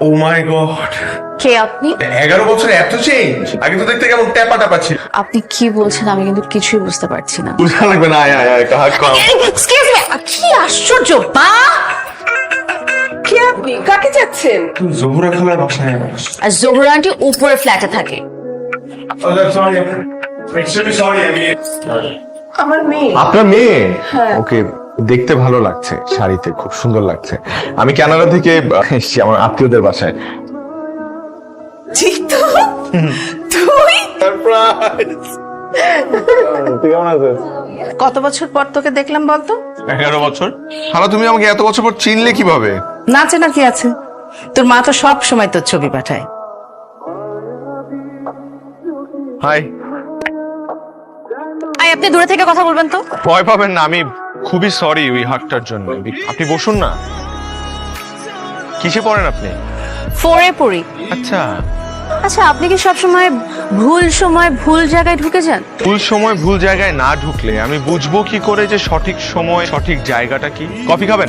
ও মাই god কে আপনি? এগারো বছরে এত চেঞ্জ আগে তো দেখতে কেমন ট্যাপা ট্যাপা ছিল। আপনি কি বলছেন আমি কিন্তু কিছুই বুঝতে পারছি না। বুঝা লাগবে না আয় আয় আয় এক্সকিউজ মি কি আশ্চর্য বা! কে আপনি? কাকে যাচ্ছেন জহুরা খালার বাসায় আর জোহরা আন্টি উপরে ফ্ল্যাটে থাকে। সরি সরি আমি আমার মেয়ে। আপনার মেয়ে? হ্যাঁ। ওকে দেখতে ভালো লাগছে শাড়িতে খুব সুন্দর লাগছে। আমি কানাডা থেকে এসেছি আমার আত্মীয়দের বাসায়। জিতু তুই? তুই কেমন কত বছর পর তোকে দেখলাম বলতো? এগারো বছর। হালা তুমি আমাকে এত বছর পর চিনলে কীভাবে? নাচে না কি আছে? তোর মা তো সব সময় তোর ছবি পাঠায়। হাই আই আপনি দূরে থেকে কথা বলবেন তো। ভয় পাবেন না আমি খুবই সরি ওই হাটটার জন্য। আপনি বসুন না। কিসে পড়েন আপনি? ফোরে পড়ি। আচ্ছা। আচ্ছা আপনি কি সব সময় ভুল সময় ভুল জায়গায় ঢুকে যান? ভুল সময় ভুল জায়গায় না ঢুকলে আমি বুঝব কি করে যে সঠিক সময় সঠিক জায়গাটা কি? কফি খাবেন?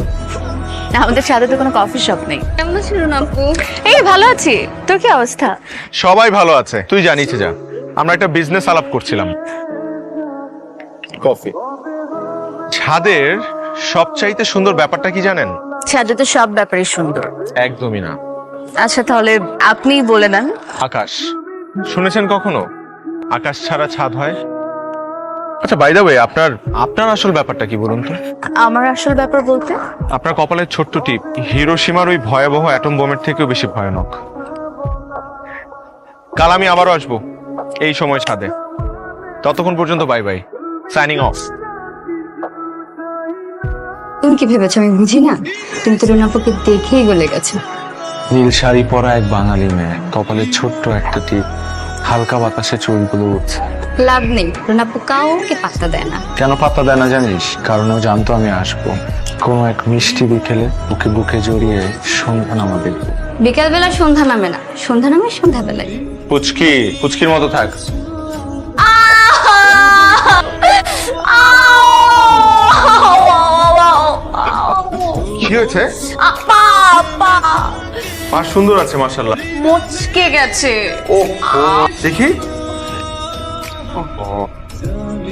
আমাদের সাথে তো কোনো কফি শপ নেই। কেমন আছিস আপু? এই ভালো আছি। তোর কি অবস্থা? সবাই ভালো আছে। তুই জানিস যা। আমরা একটা বিজনেস আলাপ করছিলাম। কফি। ছাদের সবচাইতে সুন্দর ব্যাপারটা কি জানেন? ছাদে তো সব ব্যাপারই সুন্দর। একদমই না। আচ্ছা তাহলে আপনিই বলে নেন আকাশ শুনেছেন কখনো? আকাশ ছাড়া ছাদ হয়? আচ্ছা বাই দা ওয়ে আপনার আপনার আসল ব্যাপারটা কি বলুন তো? আমার আসল ব্যাপার বলতে? আপনার কপালের ছোট্ট টিপ হিরোসীমার ওই ভয়াবহ অ্যাটম বোমের থেকেও বেশি ভয়ানক। কাল আমি আবারও আসব এই সময় ছাদে। ততক্ষণ পর্যন্ত বাই বাই সাইনিং অফ তুমি কি ভেবেছো? আমি বুঝি না। তুমি তো রুনাপুকে দেখেই গলে গেছো। নীল শাড়ি পরা এক বাঙালি মেয়ে। কপালে ছোট্ট একটা টিপ। হালকা বাতাসে চুলগুলো উঠছে লাভ নেই। রুনাপু কাউকে পাত্তা দেয় না। কেন পাত্তা দেয় না জানিস? কারণ ও জানতো আমি আসব। কোনো এক মিষ্টি বিকেলে ওকে বুকে জড়িয়ে সন্ধ্যা নামা দেখব বিকালবেলা সন্ধ্যা নামে না। সন্ধ্যা নামে সন্ধ্যাবেলায়। পুচকি পুচকির মতো থাক। কি হয়েছে? পা সুন্দর আছে মার্শাল্লাহ মুচকে গেছে। ও দেখি।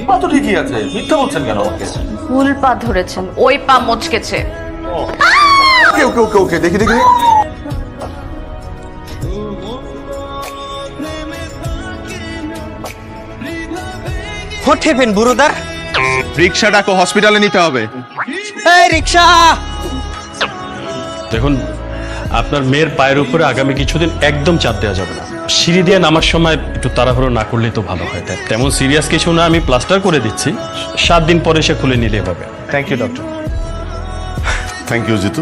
পা তো ঠিকই আছে মিথ্যা বলছেন কেন আমাকে? ফুল পা ধরেছেন ওই পা মুচকেছে। ওকে ওকে ওকে ওকে দেখি দেখি। হোঠেবেন বুড়োদা রিক্সা ডাকো হসপিটালে নিতে হবে। এই রিক্সা! দেখুন আপনার মেয়ের পায়ের উপরে আগামী কিছুদিন একদম চাপ দেওয়া যাবে না। সিঁড়ি দিয়ে নামার সময় একটু তাড়াহুড়ো না করলেই তো ভালো হয়। তেমন সিরিয়াস কিছু না আমি প্লাস্টার করে দিচ্ছি। সাত দিন পরে সে খুলে নিলে হবে। Thank you doctor thank you Jitu.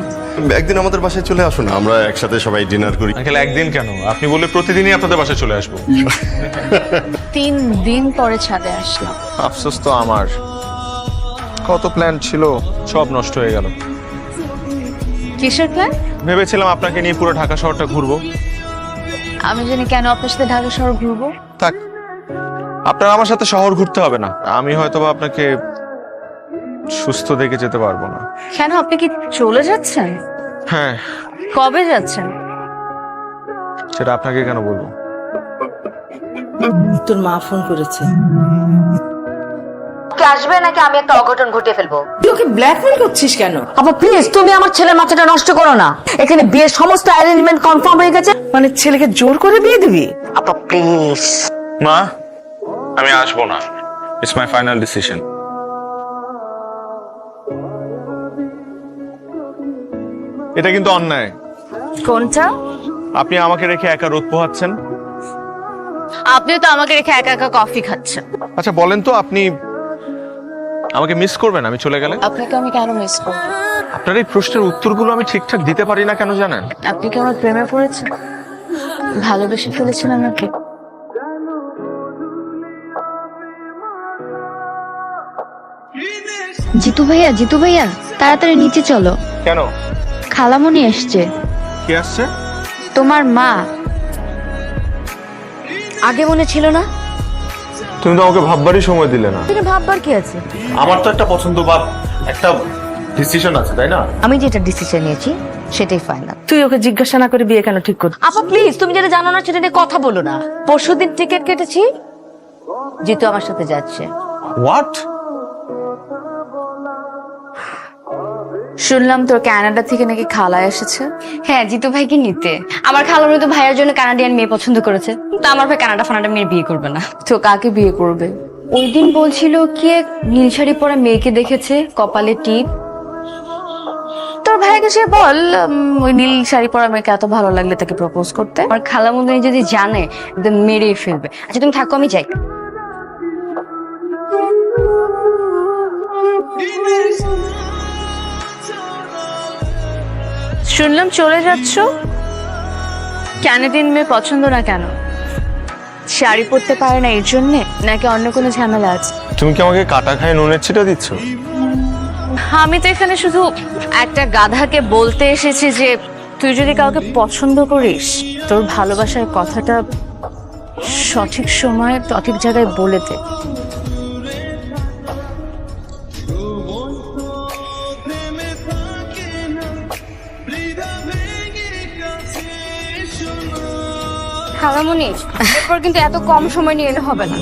একদিন আমাদের বাসায় চলে আসুন না। আমরা একসাথে সবাই ডিনার করি। আঙ্কেল একদিন কেন? আপনি বললে প্রতিদিনই আপনাদের বাসায় চলে আসব। তিন দিন পরে ছাদে আসলাম। আফসোস তো আমার। কত প্ল্যান ছিল সব নষ্ট হয়ে গেল। কিসের প্ল্যান ভেবেছিলাম আপনাকে নিয়ে পুরো ঢাকা শহরটা ঘুরবো। আমি জানি কেন আপনার সাথে ঢাকা শহর ঘুরবো। থাক আপনার আমার সাথে শহর ঘুরতে হবে না। আমি হয়তো বা আপনাকে সুস্থ দেখে যেতে পারব না। কেন আপনি কি চলে যাচ্ছেন? হ্যাঁ। কবে যাচ্ছেন? সেটা আপনাকে কেন বলব? তোর মা ফোন করেছে। আসবে নাকি আমি একটা অঘটন ঘটিয়ে ফেলব? তুই ওকে ব্ল্যাকমেল করছিস কেন? আপা প্লিজ তুমি আমার ছেলের মাথাটা নষ্ট করো না। এখানে বিয়ের সমস্ত অ্যারেঞ্জমেন্ট কনফার্ম হয়ে গেছে। মানে ছেলেকে জোর করে বিয়ে দিবি? আপা প্লিজ মা আমি আসব না। ইটস মাই ফাইনাল ডিসিশন এটা কিন্তু অন্যায়। কোনটা? আপনি আমাকে রেখে একা রোদ পোহাচ্ছেন? আপনি তো আমাকে রেখে একা একা কফি খাচ্ছেন। আচ্ছা বলেন তো আপনি আমাকে মিস করবেন আমি চলে গেলে? আপনাকে আমি কেন মিস করব? আপনার এই প্রশ্নের উত্তরগুলো আমি ঠিকঠাক দিতে পারি না কেন জানেন? আপনি কি আমার প্রেমে পড়েছেন? ভালোবেসে ফেলেছেন আমাকে? জিতু ভাইয়া জিতু ভাইয়া তাড়াতাড়ি নিচে চলো। কেন? খালামণি এসছে। কি আসছে? তোমার মা। আগে মনে ছিল না? তুমি তো আমাকে ভাববারই সময় দিলে না। তুমি ভাববার কি আছে? আমার তো একটা পছন্দ বা একটা ডিসিশন আছে তাই না? আমি যেটা ডিসিশন নিয়েছি সেটাই ফাইনাল তুই ওকে জিজ্ঞাসা না করে বিয়ে কেন ঠিক কর আপা প্লিজ তুমি যেটা জানো না সেটা নিয়ে কথা বলো না। পরশুদিন টিকিট কেটেছি জিতু আমার সাথে যাচ্ছে। হোয়াট শুনলাম তোর কানাডা থেকে নাকি খালা এসেছে। হ্যাঁ জিতু ভাইকে নিতে। আমার খালার তো ভাইয়ের জন্য কানাডিয়ান মেয়ে পছন্দ করেছে। তা আমার ভাই কানাডা ফানাডা মেয়ে বিয়ে করবে না। তো কাকে বিয়ে করবে? ওই দিন বলছিল কি এক নীল শাড়ি পরা মেয়েকে দেখেছে কপালে টিপ। তোর ভাইকে সে বল উম, ওই নীল শাড়ি পরা মেয়েকে এত ভালো লাগলে তাকে প্রপোজ করতে? আমার খালা মনে যদি জানে একদম মেরেই ফেলবে। আচ্ছা তুমি থাকো আমি যাই। শুনলাম চলে যাচ্ছ? ক্যানাডিয়ান মেয়ে পছন্দ না কেন? শাড়ি পরতে পারে না এর জন্যে নাকি অন্য কোনো ঝামেলা আছে? তুমি কি আমাকে কাটা খায় নুনের ছিটা দিচ্ছ? আমি তো এখানে শুধু একটা গাধাকে বলতে এসেছি যে তুই যদি কাউকে পছন্দ করিস তোর ভালোবাসার কথাটা সঠিক সময়ে সঠিক জায়গায় বলে দে। খালামণি এরপর কিন্তু এত কম সময় নিয়ে এলে হবে না।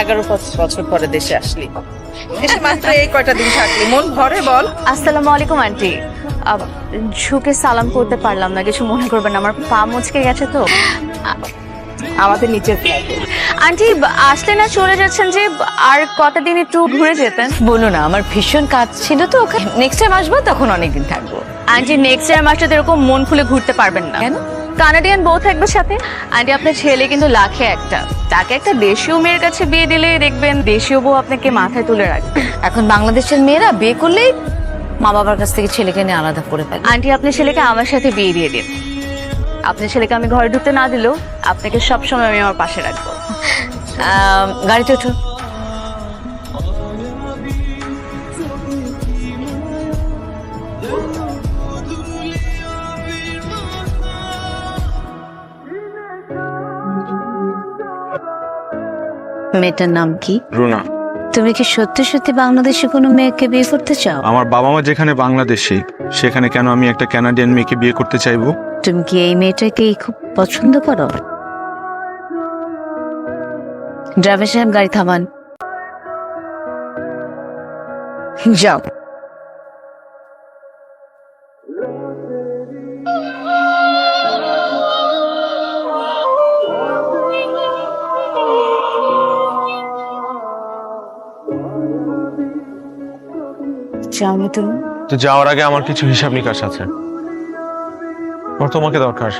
এগারো বছর পরে দেশে আসলি। দেশে মাত্র এই কয়টা দিন থাকলি। মন ভরে বল। আসসালামু আলাইকুম আন্টি। ঝুঁকে সালাম করতে পারলাম না কিছু মনে করবেন না। আমার পা মুচকে গেছে তো। আমাদের নিচের ফ্ল্যাটে আন্টি আসলে না চলে যাচ্ছেন যে আর কটা দিন একটু ঘুরে যেতেন? বলো না আমার ভীষণ কাজ ছিল তো ওখানে। নেক্সট টাইম আসব তখন অনেকদিন থাকব। আন্টি নেক্সট ইয়ার মাসটাতে এরকম মন খুলে ঘুরতে পারবেন না। কেন? কানাডিয়ান বউ থাকবে সাথে? আন্টি আপনার ছেলে কিন্তু লাখে একটা। তাকে একটা দেশীয় মেয়ের কাছে বিয়ে দিলে দেখবেন দেশীয় বউ আপনাকে মাথায় তুলে রাখবে। এখন বাংলাদেশের মেয়েরা বিয়ে করলেই মা বাবার কাছ থেকে ছেলেকে নিয়ে আলাদা করে ফেলে। আন্টি আপনার ছেলেকে আমার সাথে বিয়ে দিয়ে দিন। আপনার ছেলেকে আমি ঘরে ঢুকতে না দিলেও আপনাকে সবসময় আমি আমার পাশে রাখব। গাড়িতে ওঠো মেয়েটার নাম কি? রুনা। তুমি কি সত্যি সত্যি বাংলাদেশে কোনো মেয়েকে বিয়ে করতে চাও? আমার বাবা মা যেখানে বাংলাদেশে সেখানে কেন আমি একটা কানাডিয়ান মেয়েকে বিয়ে করতে চাইব? তুমি কি এই মেয়েটাকে খুব পছন্দ করো? ড্রাইভার সাহেব গাড়ি থামান। যাও। যাও তুমি তো যাওয়ার আগে আমার কিছু হিসাব নিকাশ আছে। ওর তোমাকে দরকার।